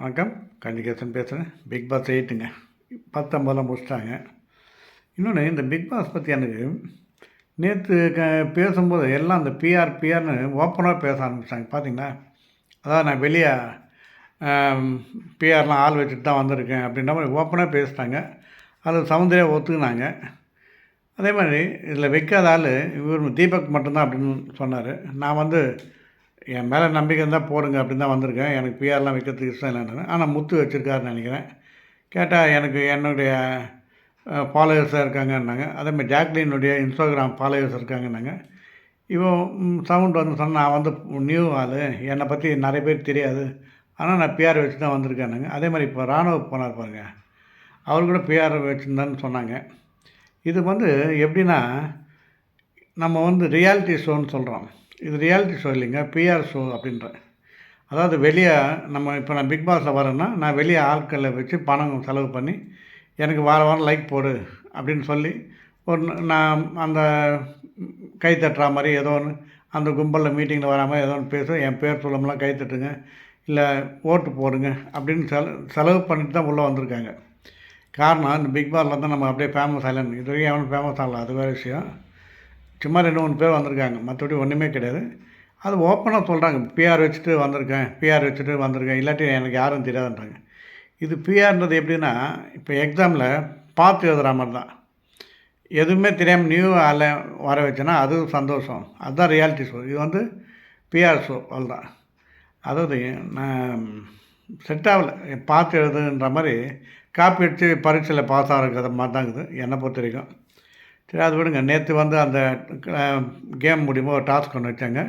வணக்கம். கன்னிகேசன் பேசுகிறேன் big pass எயிட்டுங்க பத்தொம்பதெல்லாம் முடிச்சிட்டாங்க. இன்னொன்று இந்த பிக் பாஸ் பற்றி எனக்கு நேற்று க பேசும்போது எல்லாம் அந்த பிஆர் பிஆர்னு ஓப்பனாக பேச ஆரம்பிச்சிட்டாங்க பார்த்தீங்களா அதாவது நான் வெளியே பிஆர்லாம் ஆள் வச்சுட்டு தான் வந்திருக்கேன் அப்படின்ற மாதிரி ஓப்பனாக பேசிட்டாங்க. அது சவுந்தரியாக ஒத்துக்குனாங்க. அதே மாதிரி இதில் வைக்காத ஆள் இவர் தீபக் மட்டும்தான் அப்படின்னு சொன்னார். நான் வந்து என் மேலே நம்பிக்கை இருந்தால் போடுங்க அப்படின்னு தான் வந்திருக்கேன். எனக்கு பிஆர்லாம் வைக்கிறதுக்கு இஷ்டம் இல்லைன்னு. ஆனால் முத்து வச்சுருக்காருன்னு நினைக்கிறேன். கேட்டால் எனக்கு என்னுடைய ஃபாலோவர்ஸாக இருக்காங்கன்னாங்க. அதேமாதிரி ஜாக்லினுடைய இன்ஸ்டாகிராம் ஃபாலோவர்ஸ் இருக்காங்கன்னாங்க. இவன் சவுண்ட் வந்து சொன்னால் நான் வந்து நியூ ஆள். என்னை பற்றி நிறைய பேர் தெரியாது. ஆனால் நான் பிஆர் வச்சு தான் வந்திருக்கேனுங்க அதே மாதிரி இப்போ ராணுவ போனார் பாருங்க. அவர் கூட பிஆர் வச்சுருந்தான்னு சொன்னாங்க. இது வந்து எப்படின்னா நம்ம வந்து ரியாலிட்டி ஷோன்னு சொல்கிறோம் இது ரியாலிட்டி ஷோ இல்லைங்க பிஆர் ஷோ அப்படின்றேன் அதாவது வெளியே நம்ம இப்போ நான் பிக் பாஸில் வரேன்னா நான் வெளியே ஆட்களை வச்சு பணம் செலவு பண்ணி எனக்கு வார வாரம் லைக் போடு அப்படின்னு சொல்லி ஒரு நான் அந்த கை தட்டுற மாதிரி ஏதோ ஒன்று அந்த கும்பலில் மீட்டிங்கில் வராமல் ஏதோ ஒன்று பேசும் என் பேர் சொல்லமெல்லாம் கை தட்டுங்க இல்லை ஓட்டு போடுங்க அப்படின்னு செல செலவு பண்ணிட்டு தான் உள்ளே வந்திருக்காங்க. காரணம் இந்த பிக் பாஸில் தான் நம்ம அப்படியே ஃபேமஸ் ஆகலன்னு இது வரைக்கும் எவனும் ஃபேமஸ் ஆகல அது வேறு விஷயம். சும்மா ரெண்டு மூணு பேர் வந்திருக்காங்க. மற்றபடி ஒன்றுமே கிடையாது. அது ஓப்பனாக சொல்கிறாங்க பிஆர் வச்சுட்டு வந்திருக்கேன். பிஆர் வச்சுட்டு வந்திருக்கேன். இல்லாட்டி எனக்கு யாரும் தெரியாதுன்றாங்க. இது பிஆர்ன்றது எப்படின்னா இப்போ எக்ஸாமில் பார்த்து எழுதுகிற மாதிரி தான். எதுவுமே தெரியாமல் நியூ ஆளை வர வச்சுன்னா அது சந்தோஷம். அதுதான் ரியாலிட்டி ஷோ இது வந்து பிஆர் ஷோ அவ்வளோதான் அதாவது நான் செட் ஆகலை. பார்த்து எழுதுன்ற மாதிரி காப்பி அடித்து பரீட்சையில் பாஸ் ஆகிற மாதிரி தான் இருக்குது. என்னை பொறுத்த வரைக்கும். சரி அது விடுங்க. நேற்று வந்து அந்த கேம் முடியுமோ ஒரு டாஸ்க் ஒன்று வச்சாங்க.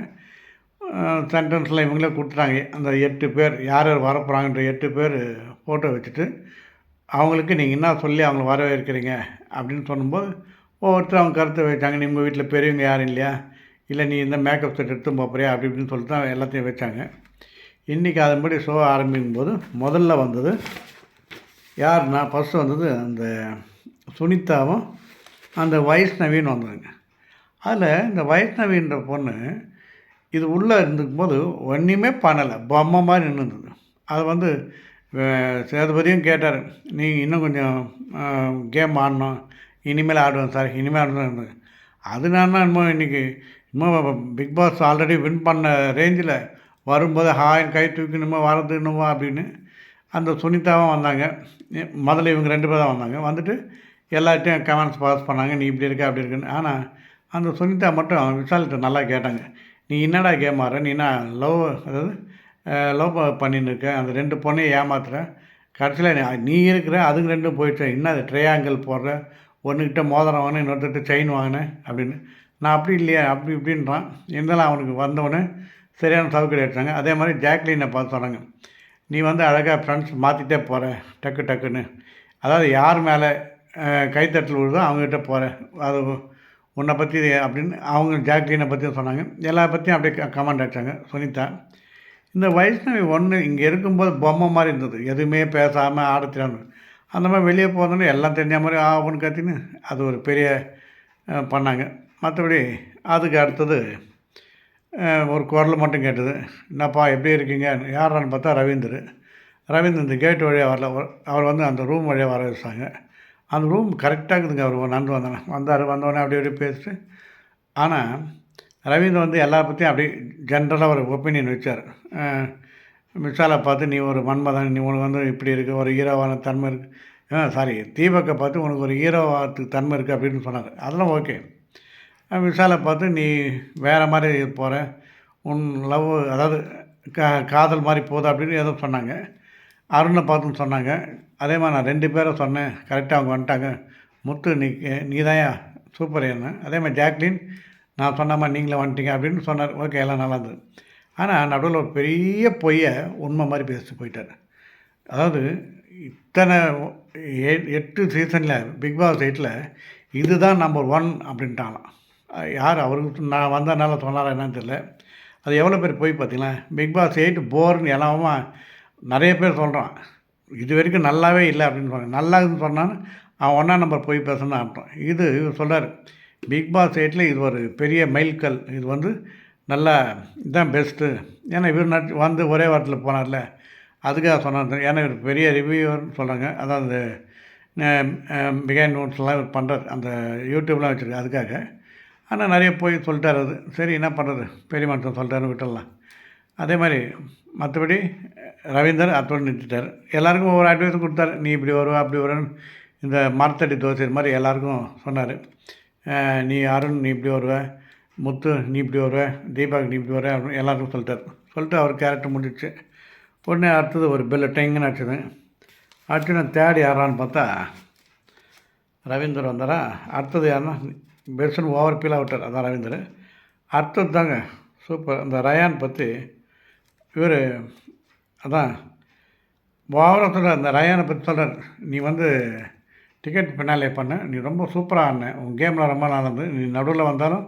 சென்டென்ஸில் இவங்களே கொடுத்துட்டாங்க. அந்த எட்டு பேர் யார் யார் வரப்போகிறாங்கன்ற எட்டு பேர் ஃபோட்டோ வச்சுட்டு அவங்களுக்கு நீங்கள் என்ன சொல்லி அவங்கள வரவேற்கிறீங்க அப்படின்னு சொல்லும்போது ஒவ்வொருத்தர் அவங்க கருத்தை வச்சாங்க. நீ உங்கள் வீட்டில் பெரியவங்க யாரும் இல்லையா? இல்லை நீ இந்த மேக்கப் செட் எடுத்து போறியா? அப்படி இப்படின்னு சொல்லிட்டு தான் எல்லாத்தையும் வச்சாங்க. இன்றைக்கி அதன்படி ஷோ ஆரம்பிக்கும் போது முதல்ல வந்தது யாருன்னா ஃபஸ்ட்டு வந்தது அந்த சுனிதாவும் அந்த வைஷ்ணவின்னு வந்தாங்க அதில் இந்த வைஷ்ணவின்ற பொண்ணு இது உள்ளே இருந்துக்கும்போது ஒன்றுமே பண்ணலை. பொம்மை மாதிரி நின்றுது அது வந்து சேதுபதியும் கேட்டார் நீ இன்னும் கொஞ்சம் கேம் ஆடணும். இனிமேல் ஆடுவேன் சார் இனிமேல் ஆடுவேன் அது நான் இன்னமும் இன்றைக்கி இன்னும் பிக் பாஸ் ஆல்ரெடி வின் பண்ண ரேஞ்சில் வரும்போது ஹாயின் கை தூக்கணுமோ வரதுன்னுமோ அப்படின்னு அந்த சுனிதாவும் வந்தாங்க. முதல்ல இவங்க ரெண்டு பேர் தான் வந்தாங்க. வந்துட்டு எல்லார்ட்டையும் கமெண்ட்ஸ் பாஸ் பண்ணாங்க நீ இப்படி இருக்க அப்படி இருக்குன்னு. ஆனால் அந்த சுனிதா மட்டும் விஷால்கிட்ட நல்லா கேட்டாங்க. நீ என்னடா கேம் ஆடுற? நீ என்ன லவ் அதாவது லவ் பண்ணின்னு இருக்க? அந்த ரெண்டு பொண்ணையும் ஏமாத்துற? கடைசியில் நீ இருக்கிற அதுக்கு ரெண்டும் போயிட்டு என்ன அது ட்ரையாங்கிள் போடுற? ஒன்றுக்கிட்ட மோதிரம் வாங்கினேன் இன்னொருத்தர்கிட்ட செயின் வாங்கினேன் அப்படின்னு. நான் அப்படி இல்லையா அப்படி இப்படின்றான். இருந்தாலும் அவனுக்கு வந்தவொடனே சரியான சவுக்கடி எடுத்தாங்க அதே மாதிரி ஜாக்லினை பார்த்து சொன்னாங்க. நீ வந்து அழகாக ஃப்ரெண்ட்ஸ் மாற்றிட்டே போகிற டக்கு டக்குன்னு. அதாவது யார் மேலே கைத்தட்டல் விழுதோ அவங்ககிட்ட போகிறேன் அது உன்னை பற்றி அப்படின்னு அவங்க ஜாக்லினை பற்றியும் சொன்னாங்க. எல்லா பற்றியும் அப்படியே கமெண்ட் ஆச்சாங்க சுனிதா இந்த வைஷ்ணவி ஒன்று இங்கே இருக்கும்போது பொம்மை மாதிரி இருந்தது. எதுவுமே பேசாமல் ஆடத்திலான்னு அந்த மாதிரி வெளியே போனோன்னே எல்லாம் தெரிஞ்ச மாதிரி ஆகும்னு கத்தின்னு அது ஒரு பெரிய பண்ணாங்க. மற்றபடி அதுக்கு அடுத்தது ஒரு குரல் மட்டும் கேட்டது. என்னப்பா எப்படி இருக்கீங்க? யாரான்னு பார்த்தா ரவீந்தர். ரவீந்தர் இந்த கேட் வழியாக வரல. அவர் அவர் வந்து அந்த ரூம் வழியாக வர வச்சாங்க. அந்த ரூம் கரெக்டாக இருக்குதுங்க அவர். நடந்து வந்தோன்னே வந்தார். வந்தோடனே அப்படி அப்படியே பேசிட்டு ஆனால் ரவீந்தர் வந்து எல்லா பற்றியும் அப்படியே ஜென்ரலாக ஒரு ஒப்பீனியன் வச்சார். மிஷாலை பார்த்து நீ ஒரு மன்மதன் நீ உனக்கு வந்து இப்படி இருக்குது ஒரு ஹீரோவான தன்மை இருக்குது சாரி தீபக்கை பார்த்து உனக்கு ஒரு ஹீரோவாத்துக்கு தன்மை இருக்குது அப்படின்னு சொன்னார். அதெல்லாம் ஓகே விஷாலை பார்த்து நீ வேறு மாதிரி போகிற உன் லவ் அதாவது கா காதல் மாதிரி போதா அப்படின்னு ஏதோ சொன்னாங்க. அருணை பார்த்துன்னு சொன்னாங்க. அதே மாதிரி நான் ரெண்டு பேரை சொன்னேன். கரெக்டாக அவங்க வந்துட்டாங்க. முத்து நீ நீ தாயா சூப்பர் என்ன? அதே மாதிரி ஜாக்லின் நான் சொன்னம்மா நீங்களே வந்துட்டீங்க அப்படின்னு சொன்னார். ஓகே எல்லாம் நல்லா இருந்தது. ஆனால் நடுவில் ஒரு பெரிய பொய்யை உண்மை மாதிரி பேசிட்டு போயிட்டார். அதாவது இத்தனை எட்டு சீசனில் பிக் பாஸ் எயிட்டில் இதுதான் நம்பர் ஒன் அப்படின்ட்டாங்களாம். யார் அவருக்கு நான் வந்ததுனால சொன்னாரா என்னன்னு தெரியல. அது எவ்வளோ பேர் போய் பார்த்தீங்களா? பிக் பாஸ் எயிட் போர்னு எல்லாமா நிறைய பேர் சொல்கிறான் இது வரைக்கும் நல்லாவே இல்லை அப்படின்னு சொன்னாங்க. நல்லா சொன்னான்னு அவன் ஒன்றா நம்பர் போய் பேசணும்னு அர்த்தம் இது இவர் சொல்கிறார் பிக் பாஸ் எயிட்டில் இது ஒரு பெரிய மைல்கல் இது வந்து நல்லா இதுதான் பெஸ்ட்டு ஏன்னா இவர் நட் வந்து ஒரே வாரத்தில் போனார்ல. அதுக்காக சொன்னார். ஏன்னா இவர் பெரிய ரிவ்யூவர்னு சொல்கிறாங்க அதாவது பிகைண்ட் நோட்ஸ்லாம் இவர் பண்ணுறாரு அந்த யூடியூப்லாம் வச்சுருக்கு அதுக்காக. ஆனால் நிறைய போய் சொல்லிட்டார் அது. சரி என்ன பண்ணுறது பெரிய மனுஷன் சொல்லிட்டாருன்னு விட்டுடலாம். அதே மாதிரி மற்றபடி ரவீந்தர் அத்தோடு நிறுத்திட்டார். எல்லாருக்கும் ஒவ்வொரு அட்வைஸும் கொடுத்தாரு. நீ இப்படி வருவா அப்படி வருவன்னு இந்த மரத்தடி தோசை இது மாதிரி எல்லாருக்கும் சொன்னார். நீ அருண் நீ இப்படி வருவ. முத்து நீ இப்படி வருவ. தீபாக் நீ இப்படி வருவ. அப்படின்னு எல்லாருக்கும் சொல்லிட்டார். சொல்லிட்டு அவர் கேரக்டர் முடிச்சு உடனே அடுத்தது ஒரு பெல்லு டெங்குன்னு அடிச்சது. அடிச்சு நான் தேடி யாரான்னு பார்த்தா ரவீந்தர் வந்தாரா? அடுத்தது யாருன்னா பெருசுன்னு ஓவர் ஃபீலாக விட்டார். அதான் ரவீந்தர். அடுத்தது தாங்க சூப்பர் அந்த ரயான் பற்றி இவர் அதான். ஓவராக சொல்கிறார் அந்த ரயானை பற்றி சொல்கிறார் நீ வந்து டிக்கெட் பின்னாலே பண்ண. நீ ரொம்ப சூப்பராக ஆடின. உன் கேமில் ரொம்ப நல்லா இருந்தது நீ நடுவில் வந்தாலும்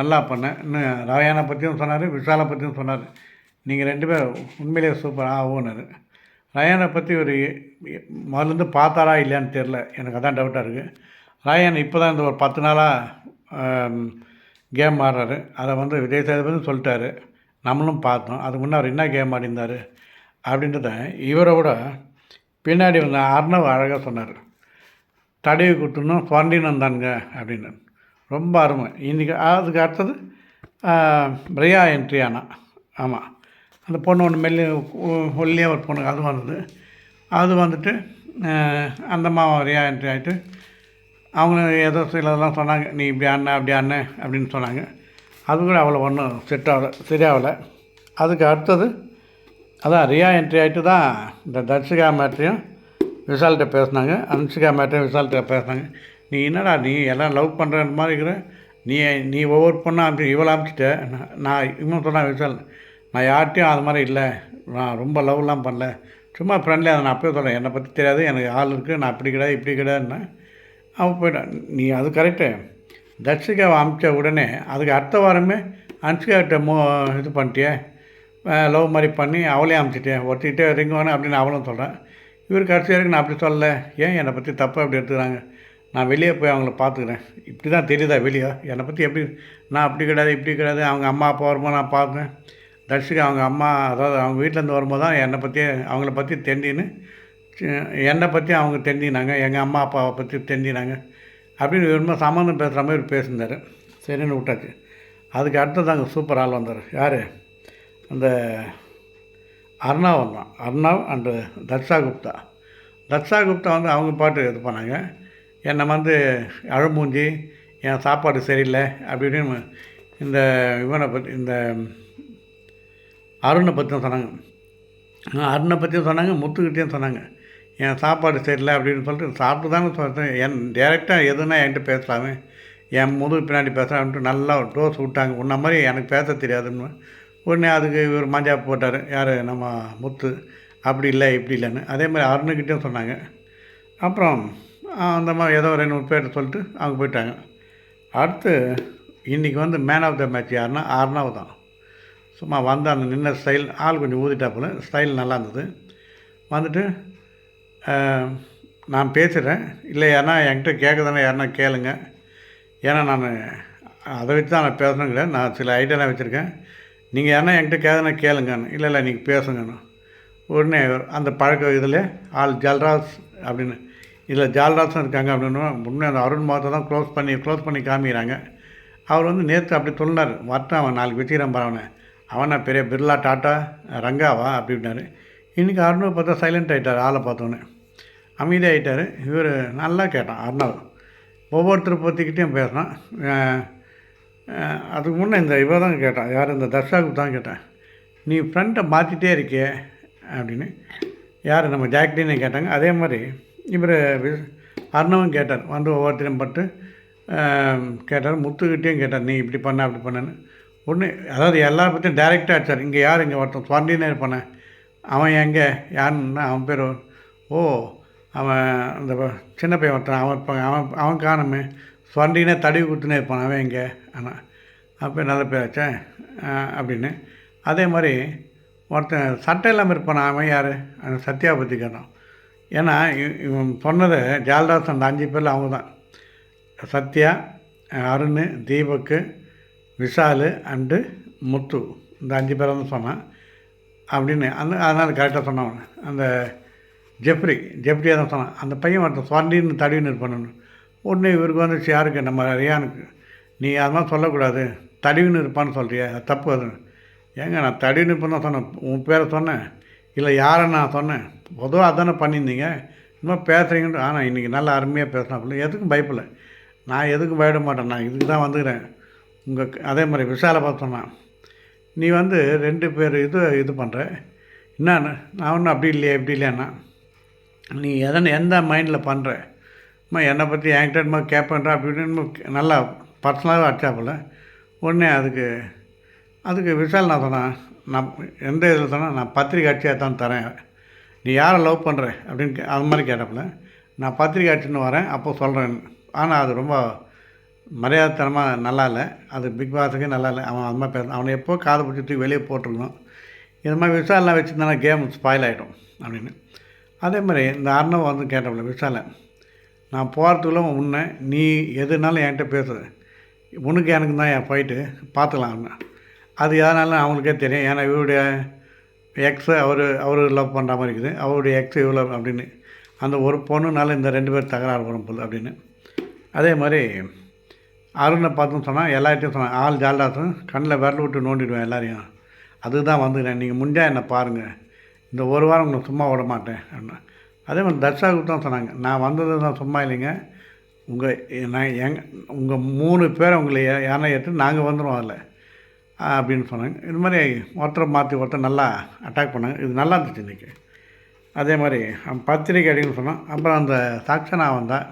நல்லா பண்ண. இன்னும் ரயானை பற்றியும் சொன்னார் விஷாலை பற்றியும் சொன்னார். நீங்கள் ரெண்டு பேர் உண்மையிலேயே சூப்பராக ஓனர் ரயானை பற்றி ஒரு முதலேருந்து பார்த்தாரா இல்லையான்னு தெரில எனக்கு அதான் டவுட்டாக இருக்குது ரயான் இப்போ தான் இந்த ஒரு பத்து நாளாக கேம் ஆடுறாரு. அதை வந்து விஜய் சேதுபதி சொல்லிட்டாரு. நம்மளும் பார்த்தோம். அதுக்கு முன்னே அவர் என்ன கேம் ஆடிந்தார் அப்படின்றத இவரை விட பின்னாடி வந்த அர்ணவ் அழகாக சொன்னார். தடவி கொடுத்துணும் குவாரண்டின் தானுங்க அப்படின்னு. ரொம்ப அருமை. இன்றைக்கி அதுக்கு அடுத்தது பிரியா என்ட்ரி ஆனால் ஆமாம் அந்த பொண்ணு ஒன்று மெல்லி ஒல்லியாக ஒரு பொண்ணு அது வந்தது. அது வந்துட்டு அந்த மாவன் ரியா என்ட்ரி ஆகிட்டு அவங்க ஏதோ சிலதெல்லாம் சொன்னாங்க. நீ இப்படி அண்ணன் அப்படி அண்ணன் அப்படின்னு சொன்னாங்க. அது கூட அவ்வளோ ஒன்றும் செட் ஆகலை சரியாகலை. அதுக்கு அடுத்தது அதான் ரியா என்ட்ரி ஆகிட்டு தான் இந்த தர்ஷிகா மேட்ரையும் விசால்கிட்ட பேசினாங்க. அனுஷிகா மேட்ரையும் விசால்கிட்ட பேசினாங்க. நீ என்னடா நீ எல்லாம் லவ் பண்ணுற மாதிரி இருக்கிற? நீ நீ ஒவ்வொரு பொண்ணாக அமிச்சு இவ்வளோ அனுப்பிச்சிட்ட. நான் இன்னும் சொன்னேன் விசால் நான் யார்கிட்டையும் அது மாதிரி இல்லை. நான் ரொம்ப லவ்லாம் பண்ணல. சும்மா ஃப்ரெண்ட்லி அதை நான் அப்பயே சொல்கிறேன் என்னை பற்றி தெரியாது. எனக்கு ஆள் இருக்குது நான் அப்படி கிடையாது இப்படி கிடையாதுன்னு. அவன் போய்ட்டான். நீ அது கரெக்டு தர்ஷிகாவை அனுப்பிச்ச உடனே அதுக்கு அடுத்த வாரமே அனுஷிகாகிட்ட மோ இது பண்ணிட்டியே. லவ் மாதிரி பண்ணி அவளையும் அமுச்சிட்டேன். ஒருத்திக்கிட்டே ரிங் வேணும் அப்படின்னு அவளும் சொல்கிறேன் இவர் கடைசி வரைக்கும் நான் அப்படி சொல்லலை. ஏன் என்னை பற்றி தப்பாக அப்படி எடுத்துக்கிறாங்க? நான் வெளியே போய் அவங்கள பார்த்துக்கிறேன். இப்படி தான் தெரியுதா வெளியே? என்னை பற்றி எப்படி? நான் அப்படி கிடையாது இப்படி கிடையாது. அவங்க அம்மா அப்பா வரும்போது நான் பார்த்தேன். தர்ஷிகா அவங்க அம்மா அதாவது அவங்க வீட்டிலேருந்து வரும்போது தான் என்னை பற்றி அவங்கள பற்றி தெரிஞ்சின்னு என்னை பற்றி அவங்க தெரிஞ்சினாங்க எங்கள் அம்மா அப்பாவை பற்றி தெரிஞ்சினாங்க அப்படின்னு விரும்ப சம்மந்தம் பேசுகிற மாதிரி பேசியிருந்தார். சரின்னு விட்டாச்சு. அதுக்கு அடுத்தது அங்கே சூப்பர் ஆள் வந்தார். யார்? அந்த அர்ணாவ் தான் அர்ணாவ் அண்டு தத்ஷா குப்தா தத்ஷா குப்தா வந்து அவங்க பாட்டு இது பண்ணாங்க. என்னை வந்து அழுமூஞ்சி என் சாப்பாடு சரியில்லை அப்படின்னு இந்த இவனை பற்றி இந்த அருணை பற்றியும் சொன்னாங்க. அருணை பற்றியும் சொன்னாங்க முத்துக்கிட்டேயும் சொன்னாங்க. என் சாப்பாடு சரியில்லை அப்படின்னு சொல்லிட்டு சாப்பிட்டு தானே சொல்கிறேன் என் டேரெக்டாக எதுனா என்கிட்ட பேசலாமே. என் முதுகு பின்னாடி பேசலாம்ட்டு நல்லா டோஸ் விட்டாங்க. உன்ன மாதிரி எனக்கு பேச தெரியாதுன்னு. உடனே அதுக்கு இவர் மஞ்சா போட்டார். யார்? நம்ம முத்து. அப்படி இல்லை இப்படி இல்லைன்னு. அதே மாதிரி அருணுக்கிட்டேயும் சொன்னாங்க. அப்புறம் அந்த மாதிரி ஏதோ ரெண்டு மூணு பேர்கிட்ட சொல்லிட்டு அவங்க போயிட்டாங்க. அடுத்து இன்றைக்கி வந்து மேன் ஆஃப் த மேட்ச் யாருன்னா ஆர்னாவ் தான். சும்மா வந்த அந்த நின்ன ஸ்டைல் ஆள் கொஞ்சம் ஊதிட்டாப்புல ஸ்டைல் நல்லா இருந்தது. வந்துட்டு நான் பேசுகிறேன் இல்லை யாருன்னா என்கிட்ட கேட்க தானே யாருன்னா கேளுங்க. ஏன்னா நான் அதை வச்சு தான் நான் பேசணும் கிடையாது நான் சில ஐடியாலாம் வச்சுருக்கேன். நீங்கள் யாருன்னா என்கிட்ட கேட்கனா கேளுங்கன்னு இல்லை இல்லை நீங்கள் பேசுங்கன்னு உடனே அந்த பழக்க இதில் ஆள் ஜல்ராஜ் அப்படின்னு. இதில் ஜால்ராஜும் இருக்காங்க அப்படின்னு முன்னே அந்த அருண் முகத்தை தான் க்ளோஸ் பண்ணி க்ளோஸ் பண்ணி காமிக்கிறாங்க. அவர் வந்து நேற்று அப்படி சொன்னார். வரட்டும் அவன் நாளைக்கு வச்சுக்கிறான் பரவனை அவனை பெரிய பிர்லா டாட்டா ரங்காவா? அப்படின்னாரு இன்றைக்கி அருண் பார்த்தா சைலண்ட் ஆகிட்டார் ஆளை பார்த்தோன்னே. அமைதியாகிட்டார் இவர் நல்லா கேட்டான் அருணாவும் ஒவ்வொருத்தர் பற்றிக்கிட்டேயும் பேசினான் அதுக்கு முன்னே இந்த இவ தான் கேட்டான் யார்? இந்த தர்ஷாவுக்கு தான் கேட்டேன். நீ ஃப்ரெண்டை மாற்றிட்டே இருக்கே அப்படின்னு. யார்? நம்ம ஜாக்டின்னு கேட்டாங்க. அதே மாதிரி இவர் அர்ணவும் கேட்டார். வந்து ஒவ்வொருத்தரையும் பட்டு கேட்டார். முத்துக்கிட்டேயும் கேட்டார் நீ இப்படி பண்ண அப்படி பண்ணேன்னு. ஒன்று அதாவது எல்லா பற்றியும் டேரெக்டாக ஆச்சார் இங்கே யார்? இங்கே ஒருத்தன் சுவாண்டினே பண்ணேன் அவன் எங்கே? யாருன்னா அவன் பேர் ஓ அவன் அந்த சின்ன பையன் ஒருத்தன். அவன் அவன் அவன் காணுமே. சுவாண்டினே தடவி கொடுத்துனே இருப்பான். அவன் எங்கே? ஆனால் அப்போ நல்ல பேராச்சே அப்படின்னு. அதே மாதிரி ஒருத்தன் சட்டை இல்லாமல் இருப்பான்? அவன் யார்? அந்த சத்யா பற்றி கேட்டான். ஏன்னா இவன் சொன்னது ஜால்தாஸ் அந்த அஞ்சு பேரில் அவங்க தான். சத்யா அருண் தீபக்கு விஷால் அண்டு முத்து. இந்த அஞ்சு பேரை வந்து சொன்னான். அப்படின்னு அந்த அதனால் கரெக்டாக சொன்னான் அந்த ஜெப்ரி ஜெப்ரியாக தான் சொன்னான். அந்த பையன் ஒருத்தன் சொண்டின்னு தடின்னு இருப்பானு உடனே இவருக்கு வந்துச்சு யாருக்கு? நம்ம ரியானுக்கு. நீ அதெல்லாம் சொல்லக்கூடாது? தடிவுன்னு இருப்பான்னு சொல்கிறியா அது தப்பு அது. ஏங்க நான் தடிவுன்னு இருப்பேன் தான் சொன்னேன். உன் பேரை சொன்னேன். இல்லை யாரை நான் சொன்னேன்? பொதுவாக அதானே பண்ணியிருந்தீங்க. இன்னும் பேசுகிறீங்கன்னு ஆனால் இன்றைக்கி நல்லா அருமையாக பேசினாப்புல எதுக்கும் பயப்பில்லை நான் எதுக்கும் பயப்பட மாட்டேன். நான் இதுக்கு தான் வந்துக்கிறேன். உங்கள் அதே மாதிரி விஷாலை பார்த்து நீ வந்து ரெண்டு பேர் இது இது பண்ணுற என்னன்னு? நான் ஒன்றும் அப்படி இல்லையே இப்படி இல்லையாண்ணா நீ எதனை எந்த மைண்டில் பண்ணுற அம்மா என்னை பற்றி என்கிட்ட கேட்பேன்றா கேட்பேன்ற நல்லா பர்சனலாகவே அடிச்சாப்புல உடனே அதுக்கு அதுக்கு விஷால் நான் சொன்னேன் நான் எந்த இதில் சொன்னால் நான் பத்திரிக்கை அடிச்சியாக தான் தரேன். நீ யாரை லவ் பண்ணுற அப்படின்னு கே- அது மாதிரி கேட்டப்பில் நான் பத்திரிக்கை அடிச்சுன்னு வரேன் அப்போ சொல்கிறேன் ஆனால் அது ரொம்ப மரியாதைத்தனமாக நல்லா இல்லை. அது பிக் பாஸுக்கே நல்லா இல்லை. அவன் அது மாதிரி பேச அவனை எப்போ காது பிடிச்சி தூக்கி வெளியே போட்டிருக்கணும். இது மாதிரி விஷாலெலாம் வச்சுருந்தானா கேம் ஸ்பாயில் ஆகிடும் அப்படின்னு. அதே மாதிரி இந்த அர்ணவ் வந்து கேட்டப்பில்ல விஷாலை நான் போகிறதுக்குள்ள உன்னை நீ எதுனாலும் என்கிட்ட பேசு. உனக்கு எனக்கு தான் என் ஃபைட்டு பார்த்துக்கலாம் அது எதனால அவங்களுக்கே தெரியும். ஏன்னா இவருடைய எக்ஸ் அவர் அவர் லவ் பண்ணுற மாதிரி இருக்குது. அவருடைய எக்ஸ் இவ்வளோ அப்படின்னு. அந்த ஒரு பொண்ணுனால இந்த ரெண்டு பேர் தகராறு வரும் போல் அப்படின்னு. அதே மாதிரி அருணை பார்த்துன்னு சொன்னால் எல்லார்ட்டையும் சொன்னேன் ஆள் ஜால்டாசும் கண்ணில் விரல் விட்டு நோண்டிடுவேன் எல்லாரையும். அதுதான் வந்துக்கிறேன். நீங்கள் முடிஞ்சால் என்னை பாருங்கள் இந்த ஒரு வாரம் உங்களை சும்மா விட மாட்டேன். அப்படின்னா அதே மாதிரி தர்ஷாவுக்கு தான் சொன்னாங்க. நான் வந்தது தான் சும்மா இல்லைங்க. உங்கள் நான் எங் உங்கள் மூணு பேரை உங்களை யானை ஏற்று நாங்கள் வந்துடுவோம் அதில். அப்படின்னு சொன்னாங்க. இது மாதிரி ஒருத்தரை மாற்றி ஒருத்தர் நல்லா அட்டாக் பண்ணாங்க. இது நல்லா இருந்துச்சு இன்றைக்கி அதே மாதிரி பத்திரிக்கை அடின்னு சொன்னோம் அப்புறம் அந்த சாக்ஷனா வந்தால்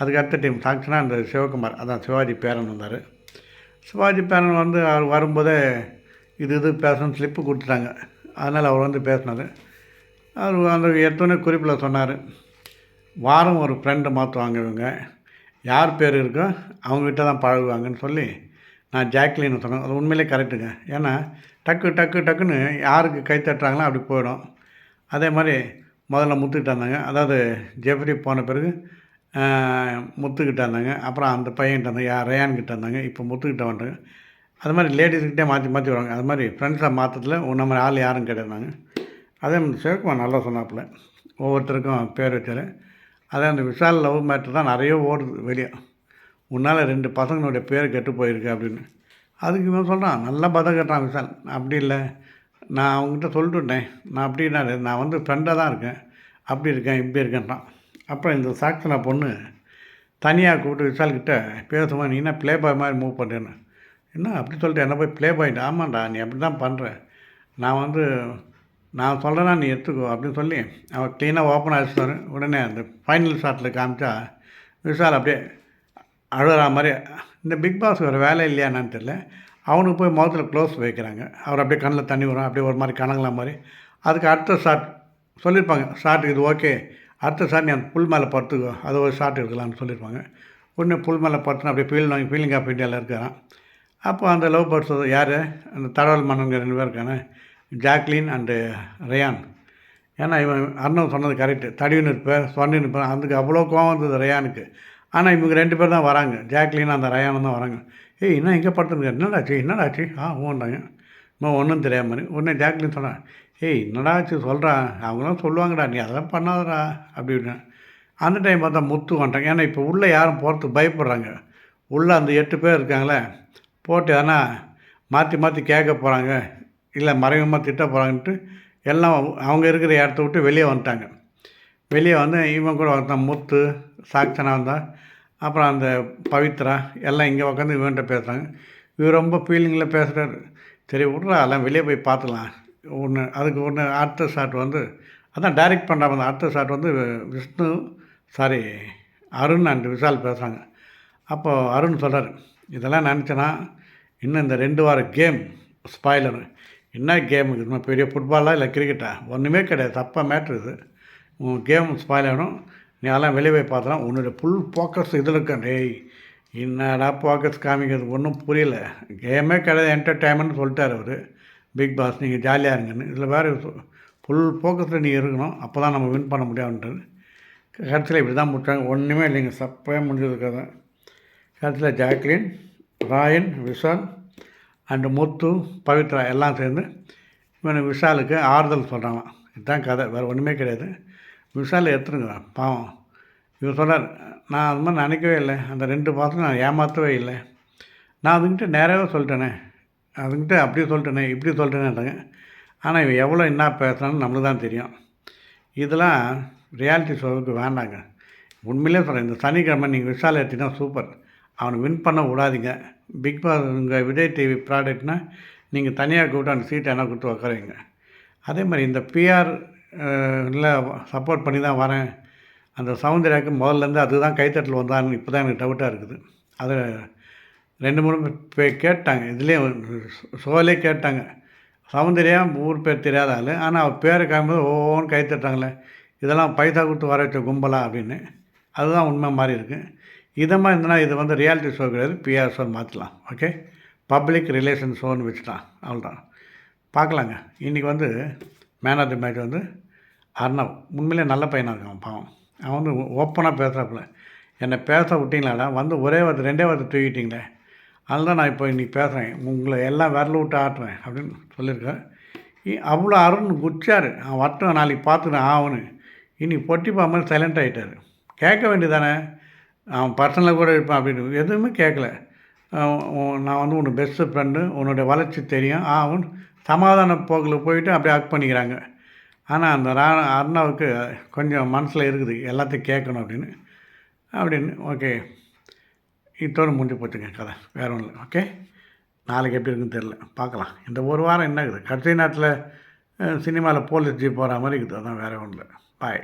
அதுக்கு அடுத்த டீம் சாக்ஷனா அந்த சிவகுமார். அதான் சிவாஜி பேரன் வந்தார். சிவாஜி பேரன் வந்து அவர் வரும்போதே இது இது பேசணும்னு ஸ்லிப்பு கொடுத்துட்டாங்க. அதனால் அவர் வந்து பேசினார். அவர் அந்த எடுத்தோடனே குறிப்பில் சொன்னார். வாரம் ஒரு ஃப்ரெண்டை மாற்றுவாங்க இவங்க யார் பேர் இருக்கோ அவங்ககிட்ட தான் பழகுவாங்கன்னு சொல்லி நான் ஜாக்லின்னு சொன்னேன். அது உண்மையிலே கரெக்டுங்க ஏன்னா டக்கு டக்கு டக்குன்னு யாருக்கு கை தட்டுறாங்களோ அப்படி போயிடும். அதே மாதிரி முதல்ல முத்துக்கிட்ட அதாவது ஜெஃப்ரி போன பிறகு முத்துக்கிட்ட இருந்தாங்க. அப்புறம் அந்த பையன்கிட்ட இருந்தாங்க. யார் ரயான்கிட்ட இருந்தாங்க. இப்போ முத்துக்கிட்ட வந்துட்டாங்க. அது மாதிரி லேடிஸ்கிட்டே மாற்றி மாற்றி வருவாங்க. அது மாதிரி ஃப்ரெண்ட்ஸை மாற்றத்தில் உன்ன மாதிரி ஆள் யாரும் கிடையாது அதே மாதிரி சேர்க்குமா நல்லா சொன்னாப்புல. ஒவ்வொருத்தருக்கும் பேர் வச்சார். அதே அந்த விஷால் லவ் மேட்ரு தான் நிறைய ஓடுது வெளியே. உன்னால் ரெண்டு பசங்களுடைய பேர் கெட்டு போயிருக்கு அப்படின்னு. அதுக்கு இவன் சொல்கிறான் நல்லா பதம் கட்டுறான் விஷால். அப்படி இல்லை. நான் அவங்ககிட்ட சொல்லிட்டுட்டேன். நான் அப்படின்னா நான் வந்து ஃப்ரெண்டாக தான் இருக்கேன். அப்படி இருக்கேன் இப்படி இருக்கேன்றான். அப்புறம் இந்த சாக்சனா பொண்ணு தனியாக கூப்பிட்டு விஷால்கிட்ட பேசுமா நீ என்ன ப்ளே பாய் மாதிரி மூவ் பண்ணுறேன்னு என்ன? அப்படி சொல்லிட்டு என்ன போய் ப்ளே பாயிண்ட் ஆமாண்டா நீ அப்படி தான் பண்ணுற நான் வந்து நான் சொல்கிறேன்னா நீ எடுத்துக்கோ அப்படின்னு சொல்லி அவன் க்ளீனாக ஓப்பன் ஆகிட்டாரு உடனே அந்த ஃபைனல் ஷாட்டில் காமிச்சா விஷால் அப்படியே அழுகிற மாதிரி இந்த பிக் பாஸ் ஒரு வேலை இல்லையா என்னன்னு தெரியல. அவனுக்கு போய் முகத்தில் க்ளோஸ் வைக்கிறாங்க. அவர் அப்படியே கண்ணில் தண்ணி வரும் அப்படியே ஒரு மாதிரி கணங்களா மாதிரி. அதுக்கு அடுத்த ஷாட் சொல்லியிருப்பாங்க ஷாட் இது ஓகே அடுத்த ஷாட் நீ அந்த புல் மேலே படுத்துக்கோ அது ஒரு ஷாட் எடுக்கலாம்னு சொல்லியிருப்பாங்க உடனே புல் மேலே படுத்துனா அப்படியே ஃபீல் வாங்கி ஃபீலிங் ஆஃப் இந்தியாவில் இருக்கிறான் அப்போ அந்த லவ் பேர்ட்ஸ் யார்? அந்த தடவல் மன்னங்க ரெண்டு பேர் இருக்கானே ஜாக்லின் அண்டு uh, ரயான். ஏன்னா இவன் அர்ணவ் சொன்னது கரெக்டு தடின்னு இருப்பேன் சொன்ன இருப்பேன் அதுக்கு அவ்வளோ கோவம் வந்தது ரயானுக்கு. ஆனால் இவங்க ரெண்டு பேர் தான் வராங்க. ஜாக்லின் அந்த ரயானும் தான் வராங்க. ஏய் என்ன எங்கே படுத்துருங்க என்னடாச்சு என்னடாச்சு ஆ ஊன்றாங்க. இன்னும் ஒன்றும் தெரியாம மாதிரி உடனே ஜாக்லின் சொன்னான் ஏய் என்னடாச்சு சொல்கிறான் அவங்களாம் சொல்லுவாங்கடா. நீ அதெல்லாம் பண்ணாதடா. அப்படின்னு அந்த டைம் பார்த்தா முத்து வந்துட்டாங்க ஏன்னா இப்போ உள்ளே யாரும் போகிறதுக்கு பயப்படுறாங்க. உள்ளே அந்த எட்டு பேர் இருக்காங்களே போட்டு எதனா மாற்றி மாற்றி கேட்க போகிறாங்க இல்லை மறைமுகமாக திட்ட போகிறாங்கன்ட்டு எல்லாம் அவங்க இருக்கிற இடத்த விட்டு வெளியே வந்துட்டாங்க. வெளியே வந்து இவன் கூட ஒருத்தன் முத்து சாக்சனா வந்தான் அப்புறம் அந்த பவித்ரா எல்லாம் இங்கே உட்காந்து இவன்கிட்ட பேசுகிறாங்க இவர் ரொம்ப ஃபீலிங்கில் பேசுகிறாரு சரி விட்றா எல்லாம் வெளியே போய் பார்த்துக்கலாம். ஒன்று அதுக்கு ஒன்று அடுத்த ஷாட் வந்து அதான் டைரக்ட் பண்ணுறாங்க அடுத்த ஷாட் வந்து விஷ்ணு சாரி அருண் அண்ட் விஷால் பேசுகிறாங்க அப்போது அருண் சொல்கிறார் இதெல்லாம் நினச்சேன்னா இன்னும் இந்த ரெண்டு வார கேம் ஸ்பாய்லர் என்ன கேம் இது பெரிய ஃபுட்பாலா இல்லை கிரிக்கெட்டா ஒன்றுமே கிடையாது. தப்பாக மேட்ரு இது. உன் கேம் ஸ்பாயில் ஆகிடும் நீ அதெல்லாம் வெளியே போய் பார்த்தலாம் உன்னோட ஃபுல் ஃபோக்கஸ் இதில் இருக்கேன் டேய் என்னடா ஃபோக்கஸ் காமிக்கிறது? ஒன்றும் புரியல. கேமே கிடையாது. என்டர்டைன்மெண்ட் சொல்லிட்டார் அவர். பிக் பாஸ் நீங்கள் ஜாலியாக இருங்கன்னு. இதில் வேறு ஃபுல் ஃபோக்கஸில் நீ இருக்கணும். அப்போ தான் நம்ம வின் பண்ண முடியாதுன்றது கடைசியில் இப்படி தான் முடிச்சாங்க. ஒன்றுமே இல்லைங்க. சப்பையாக முடிஞ்சதுக்காக தான் கடைசியில் ஜாக்லின் ராயன் விஷால் அண்டு முத்து பவித்ரா எல்லாம் சேர்ந்து இவனை விஷாலுக்கு ஆறுதல் சொல்கிறான் இதுதான் கதை வேறு ஒன்றுமே கிடையாது. விஷால் எடுத்துருங்க பாவம். இவர் சொல்கிறார் நான் அது மாதிரி நினைக்கவே இல்லை. அந்த ரெண்டு மாதம் நான் ஏமாற்றவே இல்லை. நான் அதுங்கிட்ட நேராகவே சொல்லிட்டேனே. அதுங்கிட்ட அப்படி சொல்லிட்டேனே இப்படி சொல்லிட்டேனேட்டாங்க ஆனால் இவன் எவ்வளோ என்ன பேசுகிறான்னு நம்மளுக்கு தான் தெரியும். இதெல்லாம் ரியாலிட்டி ஷோவுக்கு வேண்டாங்க. உண்மையிலே சொல்கிறேன் இந்த சனிக்கிழமை நீங்கள் விஷால் எடுத்தீங்கன்னா சூப்பர் அவனை வின் பண்ண விடாதீங்க. பிக் பாஸ் உங்கள் விஜய் டிவி ப்ராடக்ட்னா நீங்கள் தனியாக கூப்பிட்டு அந்த சீட்டை என்ன கொடுத்து உக்காருவீங்க. அதே மாதிரி இந்த பிஆர் இல்லை சப்போர்ட் பண்ணி தான் வரேன். அந்த சவுந்தர்யாவுக்கு முதல்லேருந்து அதுதான் கைத்தட்டில் வந்தான்னு இப்போ தான் எனக்கு டவுட்டாக இருக்குது. அதை ரெண்டு மூணு பேர் கேட்டாங்க. இதுலேயும் சோலே கேட்டாங்க. சௌந்தர்யா ஊர் பேர் தெரியாத ஆள். ஆனால் அவர் பேரை காமிப்போது ஒவ்வொன்று கைத்தட்டாங்களே இதெல்லாம் பைசா கொடுத்து வர வச்ச கும்பலா அப்படின்னு. அதுதான் உண்மை மாதிரி இருக்குது இதை மாதிரி இருந்தனா இது வந்து ரியாலிட்டி ஷோ கிடையாது பிஆர் ஷோ மாற்றலாம் ஓகே பப்ளிக் ரிலேஷன் ஷோன்னு வச்சுட்டான் அவ்வளோதான் பார்க்கலாங்க. இன்றைக்கி வந்து மேன் ஆஃப் தி மேட்ச் வந்து அர்ணவ் உண்மையிலே நல்ல பையனாக இருக்கான் பாவம். அவன் வந்து ஓப்பனாக பேசுகிறாப்புல என்னை பேச விட்டீங்களாடா? வந்து ஒரே வார்த்தை ரெண்டே வார்த்தை தூக்கிட்டீங்களே. அதுதான் நான் இப்போ இன்றைக்கி பேசுகிறேன் உங்களை எல்லாம் விரல விட்டு ஆட்டுறேன் அப்படின்னு சொல்லியிருக்கேன் இ- அவ்வளோ அருண் குச்சார் அவன் வரட்டும் நாளைக்கு பார்த்துட்டேன் ஆவனு இன்றைக்கி பொட்டி பாமல் சைலண்ட் ஆகிட்டார் கேட்க வேண்டியதானே அவன் பர்சனலாக கூட இருப்பான் அப்படின்னு எதுவுமே கேட்கல. நான் வந்து உன்னோட பெஸ்ட்டு ஃப்ரெண்டு உன்னோட வளர்ச்சி தெரியும். அவன் சமாதான போக்கில் போயிட்டு அப்படியே ஆக்ட் பண்ணிக்கிறாங்க. ஆனால் அந்த ரா அருணாவுக்கு கொஞ்சம் மனசில் இருக்குது எல்லாத்தையும் கேட்கணும் அப்படின்னு. அப்படின்னு ஓகே. இத்தோடு முடிஞ்சு போச்சுங்க கதை. வேறு ஒன்றும் இல்லை ஓகே. நாளைக்கு எப்படி இருக்குன்னு தெரில பார்க்கலாம். இந்த ஒரு வாரம் என்ன இருக்குது? கடைசி நேரத்தில் சினிமாவில் போலீஸ் ஜீப் போகிற மாதிரி இருக்குது. அதான் வேறு ஒன்றும் இல்லை. பாய்